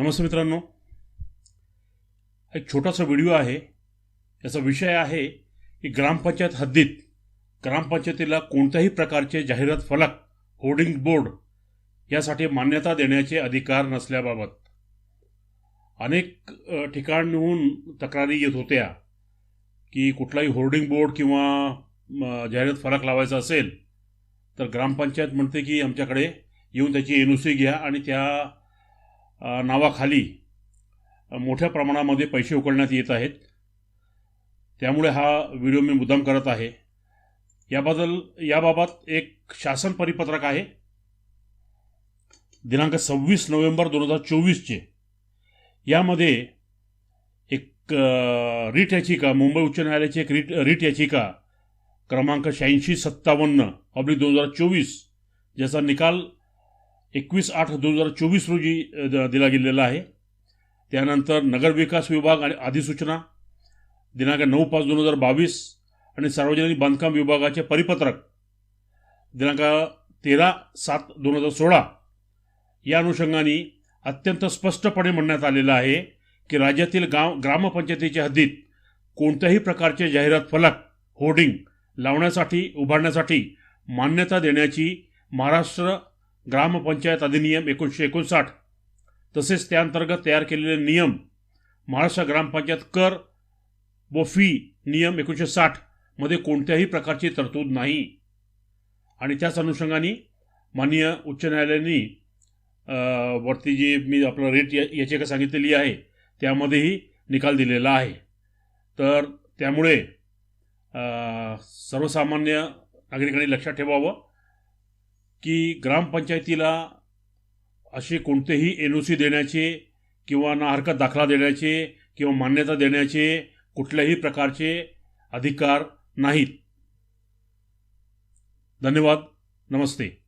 नमस्ते मित्रांनो. एक छोटासा व्हिडिओ आहे. याचा विषय आहे की ग्रामपंचायत हद्दीत ग्रामपंचायतीला कोणत्याही प्रकारचे जाहिरात फलक होर्डिंग बोर्ड यासाठी मान्यता देण्याचे अधिकार नसल्याबाबत अनेक ठिकाणहून तक्रारी येत होत्या की कुठलाही होर्डिंग बोर्ड किंवा जाहिरात फलक लावायचा असेल तर ग्रामपंचायत म्हणते की आमच्याकडे येऊन त्याची एन ओ सी घ्या आणि त्या नावाखाली मोठ्या प्रमाणामध्ये पैसे उकळण्यात येत आहेत. त्यामुळे हा व्हिडिओ मी मुद्दाम करत आहे. याबद्दल याबाबत एक शासन परिपत्रक आहे. दिनांक सव्वीस नोव्हेंबर दोन हजार चोवीसचे. यामध्ये एक रीट रिट याचिका मुंबई उच्च न्यायालयाची एक रिट रीट याचिका क्रमांक शहाऐंशी सत्तावन्न ऑब्लिक दोन हजार चोवीस ज्याचा निकाल एकवीस आठ दोन हजार चोवीस रोजी द- दिला गेलेला आहे. त्यानंतर नगरविकास विभाग आणि अधिसूचना दिनांक नऊ पाच दोन हजार बावीस आणि सार्वजनिक बांधकाम विभागाचे परिपत्रक दिनांक तेरा सात दोन हजार सोळा. या अनुषंगाने अत्यंत स्पष्टपणे म्हणण्यात आलेलं आहे की राज्यातील गाव ग्रामपंचायतीच्या हद्दीत कोणत्याही प्रकारचे जाहिरात फलक होर्डिंग लावण्यासाठी उभारण्यासाठी मान्यता देण्याची महाराष्ट्र ग्रामपंचायत अधिनियम एकोणीसशे एकोणसाठ. तसेच त्याअंतर्गत तयार केलेले नियम महाराष्ट्र ग्रामपंचायत कर व फी नियम एकोणीसशे साठमध्ये कोणत्याही प्रकारची तरतूद नाही. आणि त्याच अनुषंगाने माननीय उच्च न्यायालयाने वरती जी मी आपलं रेट या याचिका सांगितलेली आहे त्यामध्येही निकाल दिलेला आहे. तर त्यामुळे सर्वसामान्य नागरिकांनी लक्षात ठेवावं. की ग्रामपंचायतीला असे कोणतेही एन ओ सी देण्याचे किंवा ना हरकत दाखला देण्याचे किंवा मान्यता देण्याचे कुठल्याही प्रकारचे अधिकार नाहीत. धन्यवाद. नमस्ते.